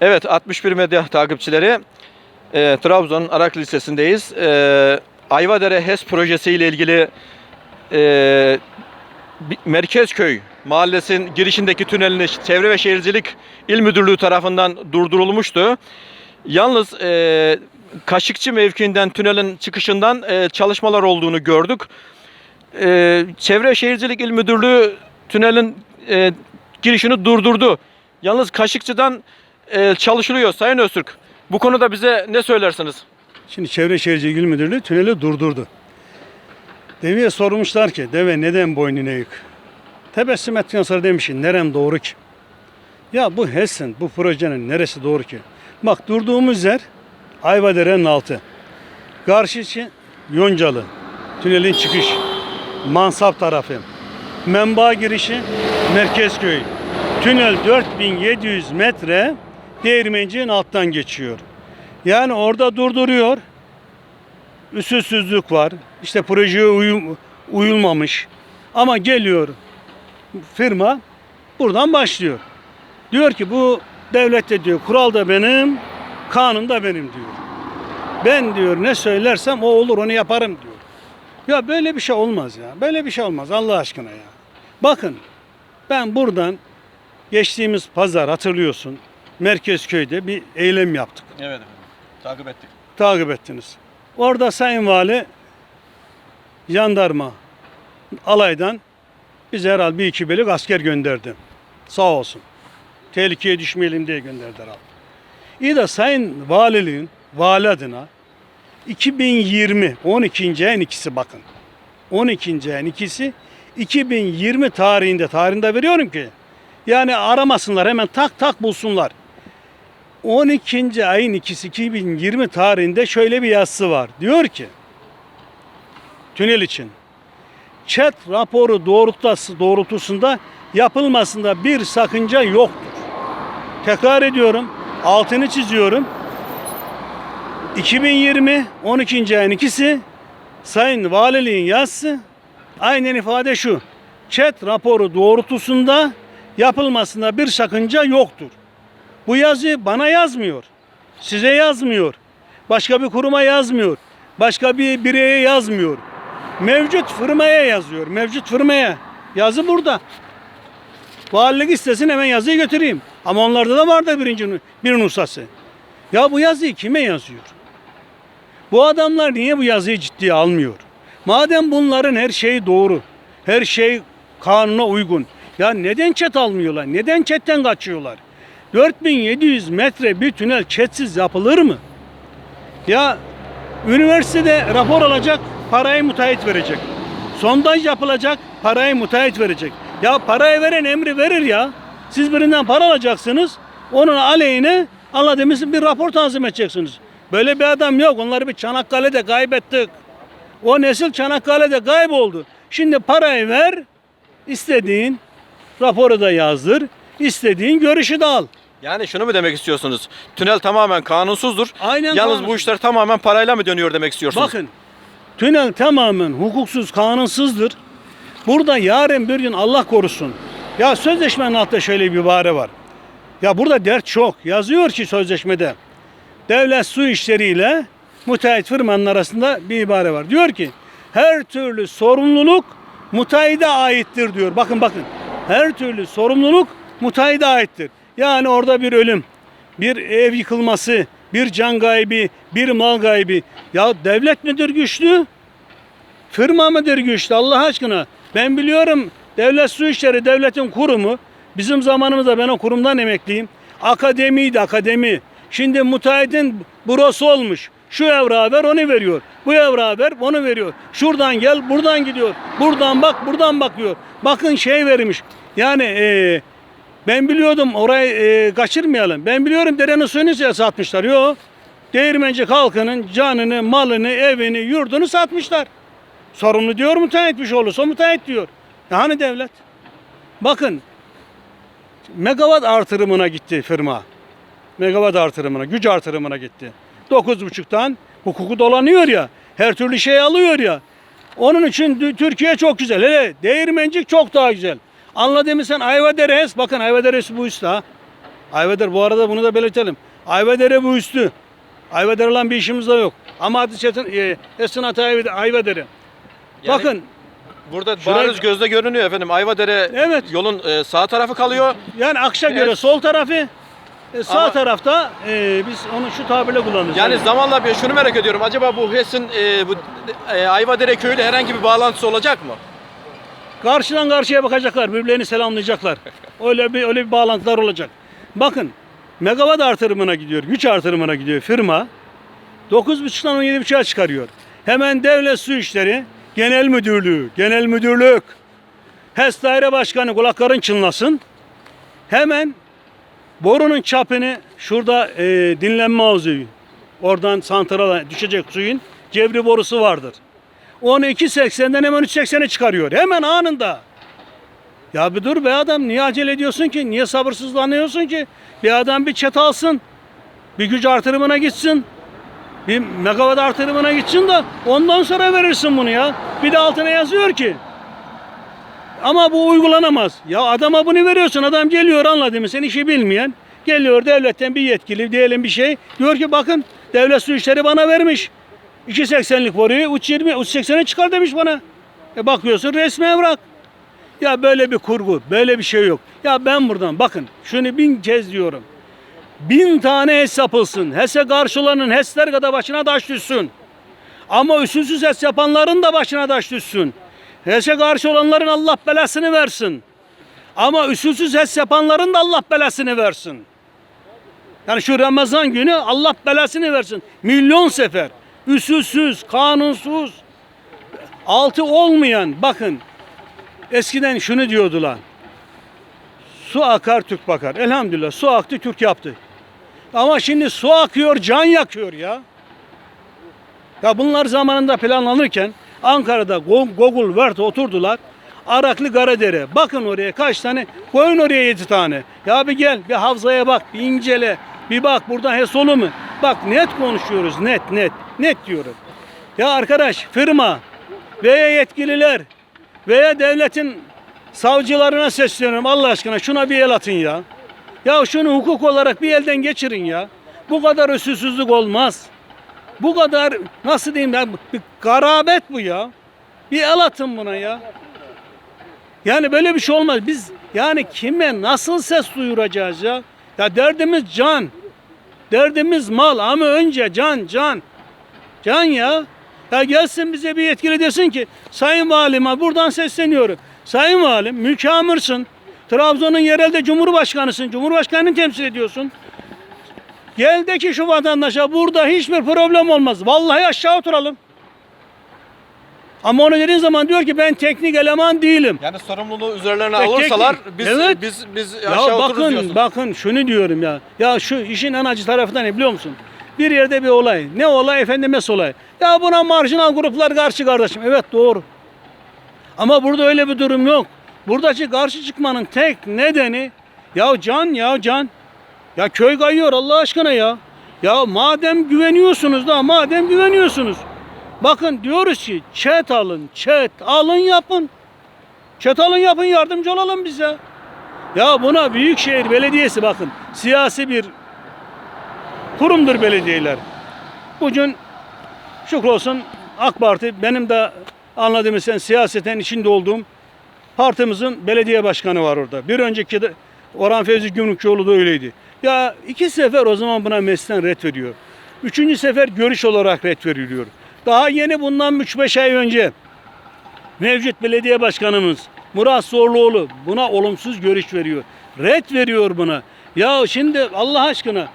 Evet 61 medya takipçileri e, Trabzon Arak Lisesi'ndeyiz. E, Ayvadere HES projesi ile ilgili e, Merkezköy mahallesinin girişindeki tünelini Çevre ve Şehircilik İl Müdürlüğü tarafından durdurulmuştu. Yalnız e, Kaşıkçı mevkiinden tünelin çıkışından e, çalışmalar olduğunu gördük. E, Çevre Şehircilik İl Müdürlüğü tünelin e, girişini durdurdu. Yalnız Kaşıkçı'dan e, çalışılıyor Sayın Öztürk. Bu konuda bize ne söylersiniz? Şimdi Çevre Şehircilik İl Müdürlüğü tüneli durdurdu. Deveye sormuşlar ki deve neden boynuna yık? Tebessüm ettikten sonra demişim nerem doğru ki? Ya bu HES'in bu projenin neresi doğru ki? Bak durduğumuz yer Ayvadere'nin altı. Karşı için Yoncalı. Tünelin çıkış. Mansap tarafı. Menba girişi Merkezköy. Tünel 4700 metre değirmenciğin alttan geçiyor. Yani orada durduruyor. Usulsüzlük var. İşte projeye uyum, uyulmamış. Ama geliyor firma buradan başlıyor. Diyor ki bu devlette diyor kural da benim, kanun da benim diyor. Ben diyor ne söylersem o olur onu yaparım diyor. Ya böyle bir şey olmaz ya. Böyle bir şey olmaz Allah aşkına ya. Bakın ben buradan geçtiğimiz pazar hatırlıyorsun Merkezköy'de bir eylem yaptık Evet efendim. Takip ettik. takip ettiniz. Orada Sayın Vali jandarma alaydan bize herhalde bir iki bölük asker gönderdi. Sağ olsun. Tehlikeye düşmeyelim diye gönderdiler abi. İyi de Sayın Valiliğin vali adına 2020 12. ayın ikisi bakın. 12. ayın ikisi 2020 tarihinde tarihinde veriyorum ki yani aramasınlar hemen tak tak bulsunlar. 12. ayın ikisi 2020 tarihinde şöyle bir yazısı var. Diyor ki tünel için chat raporu doğrultusu, doğrultusunda yapılmasında bir sakınca yoktur. Tekrar ediyorum, altını çiziyorum. 2020 12. ayın ikisi Sayın Valiliğin yazısı aynen ifade şu. Chat raporu doğrultusunda yapılmasında bir sakınca yoktur. Bu yazı bana yazmıyor. Size yazmıyor. Başka bir kuruma yazmıyor. Başka bir bireye yazmıyor. Mevcut firmaya yazıyor. Mevcut firmaya. Yazı burada. Valilik istesin hemen yazıyı götüreyim. Ama onlarda da vardı birinci bir nusası. Ya bu yazıyı kime yazıyor? Bu adamlar niye bu yazıyı ciddiye almıyor? Madem bunların her şeyi doğru, her şey kanuna uygun. Ya neden çet almıyorlar? Neden çetten kaçıyorlar? 4700 metre bir tünel çetsiz yapılır mı? Ya üniversitede rapor alacak, parayı müteahhit verecek. Sondaj yapılacak, parayı müteahhit verecek. Ya parayı veren emri verir ya. Siz birinden para alacaksınız, onun aleyhine Allah demişsin bir rapor tanzim edeceksiniz. Böyle bir adam yok. Onları bir Çanakkale'de kaybettik. O nesil Çanakkale'de kayboldu. Şimdi parayı ver, istediğin raporu da yazdır, istediğin görüşü de al. Yani şunu mu demek istiyorsunuz? Tünel tamamen kanunsuzdur. Aynen Yalnız bu kanunsuz. işler tamamen parayla mı dönüyor demek istiyorsunuz? Bakın tünel tamamen hukuksuz, kanunsuzdur. Burada yarın bir gün Allah korusun. Ya sözleşmenin altında şöyle bir ibare var. Ya burada dert çok. Yazıyor ki sözleşmede. Devlet su işleriyle müteahhit firmanın arasında bir ibare var. Diyor ki her türlü sorumluluk müteahhide aittir diyor. Bakın bakın. Her türlü sorumluluk müteahhide aittir. Yani orada bir ölüm, bir ev yıkılması, bir can kaybı, bir mal kaybı. Ya devlet midir güçlü? Firma mıdır güçlü Allah aşkına? Ben biliyorum devlet su işleri devletin kurumu. Bizim zamanımızda ben o kurumdan emekliyim. Akademiydi akademi. Şimdi müteahhitin burası olmuş. Şu evrağı ver onu veriyor. Bu evrağı ver onu veriyor. Şuradan gel buradan gidiyor. Buradan bak buradan bakıyor. Bakın şey vermiş. Yani eee ben biliyordum orayı e, kaçırmayalım. Ben biliyorum derenin suyunu size satmışlar. Yok. Değirmenci halkının canını, malını, evini, yurdunu satmışlar. Sorumlu diyor müteahhitmiş olursa müteahhit diyor. Ya hani devlet? Bakın megawatt artırımına gitti firma. Megawatt artırımına, güç artırımına gitti. 9.5'tan hukuku dolanıyor ya. Her türlü şey alıyor ya. Onun için Türkiye çok güzel. Hele değirmencik çok daha güzel. Anladın mı sen Ayvaderes? Bakın Ayvaderes bu üstte ha. Ayvadere bu arada bunu da belirtelim. Ayvadere bu üstü. Ayvadere olan bir işimiz de yok. Ama adı Çetin, e, Esnat Ayvadere. Ayvadere. Yani Bakın burada Şuraya- bariz gözle görünüyor efendim. Ayvadere Evet. yolun e, sağ tarafı kalıyor. yani akşa göre Evet. sol tarafı e, sağ Ama- tarafta e, biz onu şu tabirle kullanırız. Yani zamanla bir şunu merak ediyorum. Acaba bu HES'in e, bu e, Ayvadere köyüyle herhangi bir bağlantısı olacak mı? Karşıdan karşıya bakacaklar, birbirlerini selamlayacaklar. Öyle bir öyle bir bağlantılar olacak. Bakın, megawatt artırımına gidiyor, güç artırımına gidiyor firma. 9.5'tan 17.5'a çıkarıyor. Hemen Devlet Su İşleri Genel Müdürlüğü, Genel Müdürlük, HES Daire Başkanı kulakların çınlasın. Hemen borunun çapını şurada e, dinlenme havuzu, oradan santrala düşecek suyun cevri borusu vardır. Onu 2.80'den hemen 3.80'e çıkarıyor. Hemen anında. Ya bir dur be adam niye acele ediyorsun ki? Niye sabırsızlanıyorsun ki? Bir adam bir çete alsın. Bir güç artırımına gitsin. Bir megawatt artırımına gitsin de ondan sonra verirsin bunu ya. Bir de altına yazıyor ki. Ama bu uygulanamaz. Ya adama bunu veriyorsun. Adam geliyor anladın mı? Sen işi bilmeyen. Geliyor devletten bir yetkili diyelim bir şey. Diyor ki bakın devlet su işleri bana vermiş. 2.80'lik boruyu 3.20, 3.80'e çıkar demiş bana. E bakıyorsun resmi evrak. Ya böyle bir kurgu, böyle bir şey yok. Ya ben buradan bakın şunu bin kez diyorum. Bin tane HES yapılsın. HES'e karşı olanın HES'ler kadar başına taş düşsün. Ama usulsüz HES yapanların da başına taş düşsün. HES'e karşı olanların Allah belasını versin. Ama usulsüz HES yapanların da Allah belasını versin. Yani şu Ramazan günü Allah belasını versin. Milyon sefer. Usulsüz, kanunsuz, altı olmayan bakın eskiden şunu diyordular. Su akar Türk bakar. Elhamdülillah su aktı Türk yaptı. Ama şimdi su akıyor can yakıyor ya. Ya bunlar zamanında planlanırken Ankara'da Go- Google Earth oturdular. Araklı Garadere. Bakın oraya kaç tane. Koyun oraya yedi tane. Ya bir gel bir havzaya bak. Bir incele. Bir bak buradan Hesolu mu? Bak net konuşuyoruz. Net net. Net diyorum. Ya arkadaş firma veya yetkililer veya devletin savcılarına sesleniyorum Allah aşkına şuna bir el atın ya. Ya şunu hukuk olarak bir elden geçirin ya. Bu kadar usulsüzlük olmaz. Bu kadar nasıl diyeyim ya bir garabet bu ya. Bir el atın buna ya. Yani böyle bir şey olmaz. Biz yani kime nasıl ses duyuracağız ya? Ya derdimiz can. Derdimiz mal ama önce can can. Can ya. Ya gelsin bize bir yetkili desin ki Sayın Valime buradan sesleniyorum. Sayın Valim mükemmürsün. Trabzon'un yerelde Cumhurbaşkanısın. Cumhurbaşkanını temsil ediyorsun. Gel de ki şu vatandaşa burada hiçbir problem olmaz. Vallahi aşağı oturalım. Ama onu dediğin zaman diyor ki ben teknik eleman değilim. Yani sorumluluğu üzerlerine Tek- alırsalar biz Evet. biz biz Ya aşağı otururuz bakın diyorsun. bakın şunu diyorum ya. Ya şu işin en acı tarafı da ne biliyor musun? Bir yerde bir olay. Ne olay? Efendime olay. Ya buna marjinal gruplar karşı kardeşim. Evet doğru. Ama burada öyle bir durum yok. Buradaki karşı çıkmanın tek nedeni ya can ya can. Ya köy kayıyor Allah aşkına ya. Ya madem güveniyorsunuz da madem güveniyorsunuz. Bakın diyoruz ki çet alın, çet alın yapın. Çet alın yapın yardımcı olalım bize. Ya buna Büyükşehir Belediyesi bakın siyasi bir kurumdur belediyeler. Bugün şükrolsun AK Parti benim de anladığım sen siyaseten içinde olduğum partimizin belediye başkanı var orada. Bir önceki de Orhan Fevzi Gümrükçoğlu da öyleydi. Ya iki sefer o zaman buna meclisten ret veriyor. Üçüncü sefer görüş olarak ret veriliyor. Daha yeni bundan 3-5 ay önce mevcut belediye başkanımız Murat Zorluoğlu buna olumsuz görüş veriyor. Ret veriyor buna. Ya şimdi Allah aşkına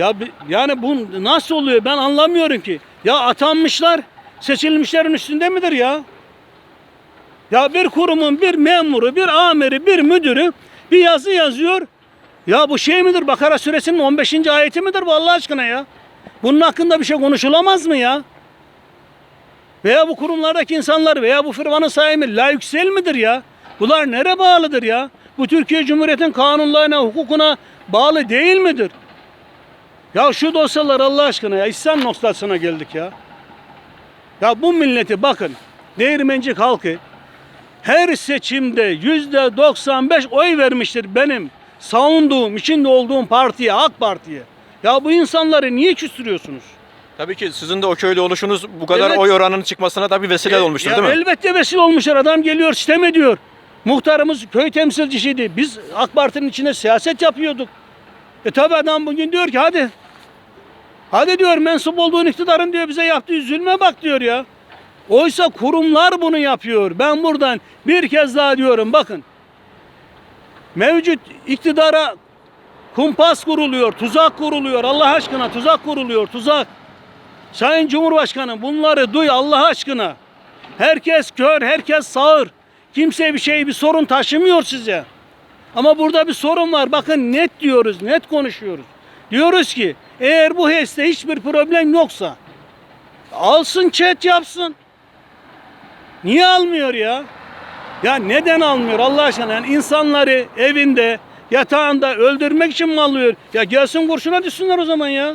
ya yani bu nasıl oluyor ben anlamıyorum ki. Ya atanmışlar seçilmişlerin üstünde midir ya? Ya bir kurumun bir memuru, bir amiri, bir müdürü bir yazı yazıyor. Ya bu şey midir? Bakara suresinin 15. ayeti midir bu Allah aşkına ya? Bunun hakkında bir şey konuşulamaz mı ya? Veya bu kurumlardaki insanlar veya bu firmanın sahibi la yüksel midir ya? Bunlar nere bağlıdır ya? Bu Türkiye Cumhuriyeti'nin kanunlarına, hukukuna bağlı değil midir? Ya şu dosyalar Allah aşkına ya İslam noktasına geldik ya. Ya bu milleti bakın değirmencik halkı her seçimde yüzde 95 oy vermiştir benim savunduğum, içinde olduğum partiye, AK Parti'ye. Ya bu insanları niye küstürüyorsunuz? Tabii ki sizin de o köylü oluşunuz bu kadar Evet. oy oranının çıkmasına tabii vesile E, olmuştur ya değil mi? Elbette vesile olmuşlar. Adam geliyor sistem ediyor. Muhtarımız köy temsilcisiydi. Biz AK Parti'nin içinde siyaset yapıyorduk. E tabi adam bugün diyor ki hadi. Hadi diyor mensup olduğun iktidarın diyor bize yaptığı zulme bak diyor ya. Oysa kurumlar bunu yapıyor. Ben buradan bir kez daha diyorum bakın. Mevcut iktidara kumpas kuruluyor, tuzak kuruluyor. Allah aşkına tuzak kuruluyor, tuzak. Sayın Cumhurbaşkanı bunları duy Allah aşkına. Herkes kör, herkes sağır. Kimse bir şey, bir sorun taşımıyor size. Ama burada bir sorun var. Bakın net diyoruz, net konuşuyoruz. Diyoruz ki eğer bu HES'te hiçbir problem yoksa alsın chat yapsın. Niye almıyor ya? Ya neden almıyor Allah aşkına? Yani insanları evinde, yatağında öldürmek için mi alıyor? Ya gelsin kurşuna düşsünler o zaman ya.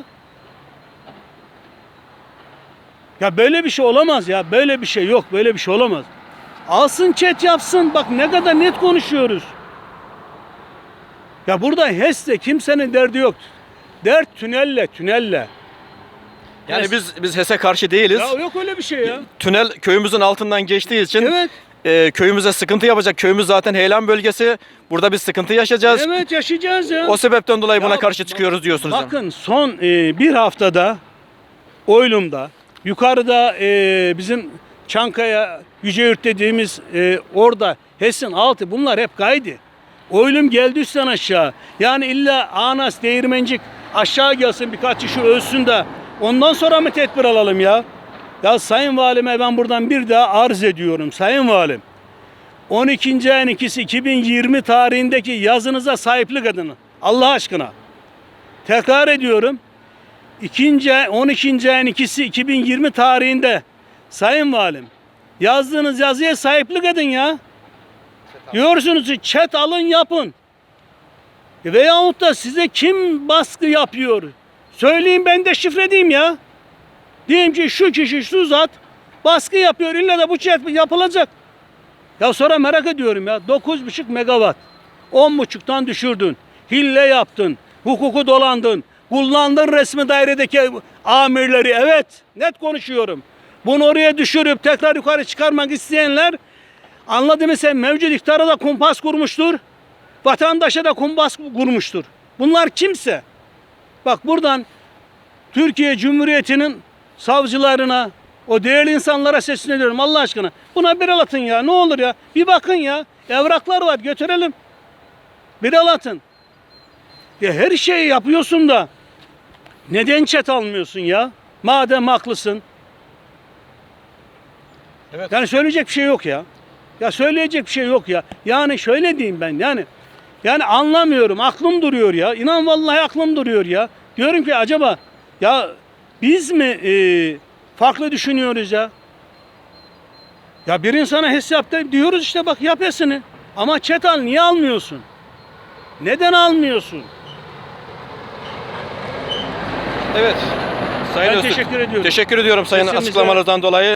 Ya böyle bir şey olamaz ya. Böyle bir şey yok. Böyle bir şey olamaz. Alsın chat yapsın. Bak ne kadar net konuşuyoruz. Ya burada HES'te kimsenin derdi yok. Dert tünelle, tünelle. Yani biz biz HES'e karşı değiliz. Ya yok öyle bir şey ya. Tünel köyümüzün altından geçtiği için Evet. e, köyümüze sıkıntı yapacak. Köyümüz zaten heyelan bölgesi. Burada bir sıkıntı yaşayacağız. Evet yaşayacağız ya. O sebepten dolayı buna Ya karşı bak- çıkıyoruz diyorsunuz. yani. Bakın son e, bir haftada Oylum'da yukarıda e, bizim Çankaya Yüceyurt dediğimiz e, orada HES'in altı bunlar hep kaydı. Oylum geldi üstten aşağı. Yani illa Anas, Değirmencik aşağı gelsin birkaç kişi ölsün de ondan sonra mı tedbir alalım ya? Ya Sayın Valime ben buradan bir daha arz ediyorum Sayın Valim. 12. ayın ikisi 2020 tarihindeki yazınıza sahiplik adını. Allah aşkına. Tekrar ediyorum. İkinci, ay- 12. ayın ikisi 2020 tarihinde Sayın Valim yazdığınız yazıya sahiplik edin ya. Diyorsunuz ki chat alın yapın. E Veyahut da size kim baskı yapıyor? Söyleyin ben de şifredeyim ya. Diyeyim ki şu kişi şu zat baskı yapıyor illa da bu chat yapılacak. Ya sonra merak ediyorum ya 9,5 megawatt 10,5'tan düşürdün. Hille yaptın. Hukuku dolandın. Kullandın resmi dairedeki amirleri. Evet net konuşuyorum. Bunu oraya düşürüp tekrar yukarı çıkarmak isteyenler anladın mı sen mevcut iktidara da kumpas kurmuştur. Vatandaşa da kumpas kurmuştur. Bunlar kimse. Bak buradan Türkiye Cumhuriyeti'nin savcılarına, o değerli insanlara sesleniyorum Allah aşkına. Buna bir el atın ya ne olur ya. Bir bakın ya. Evraklar var götürelim. Bir el atın. Ya her şeyi yapıyorsun da neden çet almıyorsun ya? Madem haklısın. Evet. Yani söyleyecek bir şey yok ya. Ya söyleyecek bir şey yok ya. Yani şöyle diyeyim ben yani. Yani anlamıyorum. Aklım duruyor ya. İnan vallahi aklım duruyor ya. Diyorum ki acaba ya biz mi e, farklı düşünüyoruz ya? Ya bir insana hesap da diyoruz işte bak yap hesini. Ama çetal niye almıyorsun? Neden almıyorsun? Evet. Sayın Ben Öztürk, teşekkür ediyorum. Teşekkür ediyorum sayın Sesimize- açıklamalardan dolayı.